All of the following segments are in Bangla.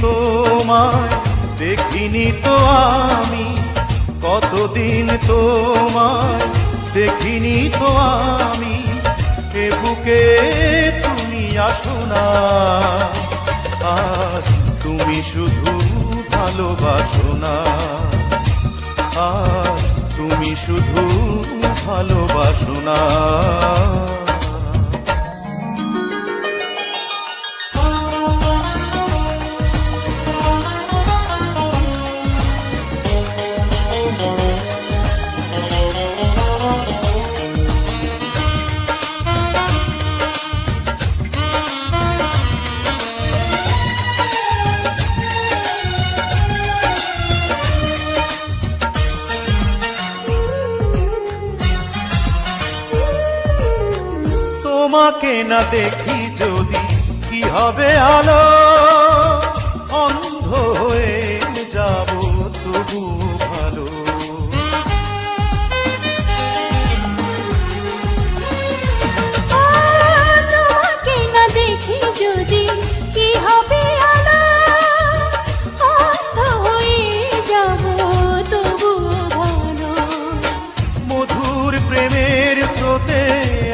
তোমায় দেখিনি তো আমি? কতদিন তোমায় দেখিনি তো আমি? এ বুকে তুমি আসো না? আজ তুমি শুধু ভালোবাসো না। আজ তুমি শুধু ভালোবাসো না। তোমাকে না দেখি যদি কি হবে আলো?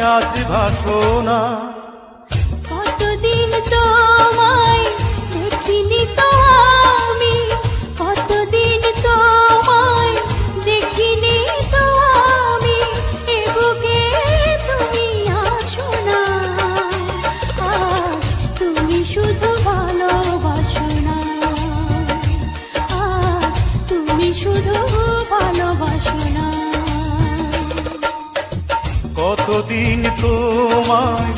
আজ ভাসনা কতদিন তোমায় কতদিন তোমায়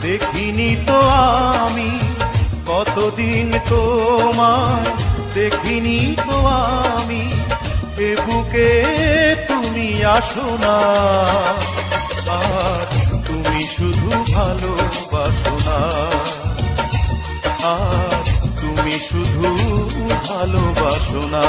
দেখিনি তো আমি, কতদিন তোমায় দেখিনি তো আমি, এ বুকে তুমি আসো না। তুমি শুধু ভালোবাসো না। আজ তুমি শুধু ভালোবাসো না।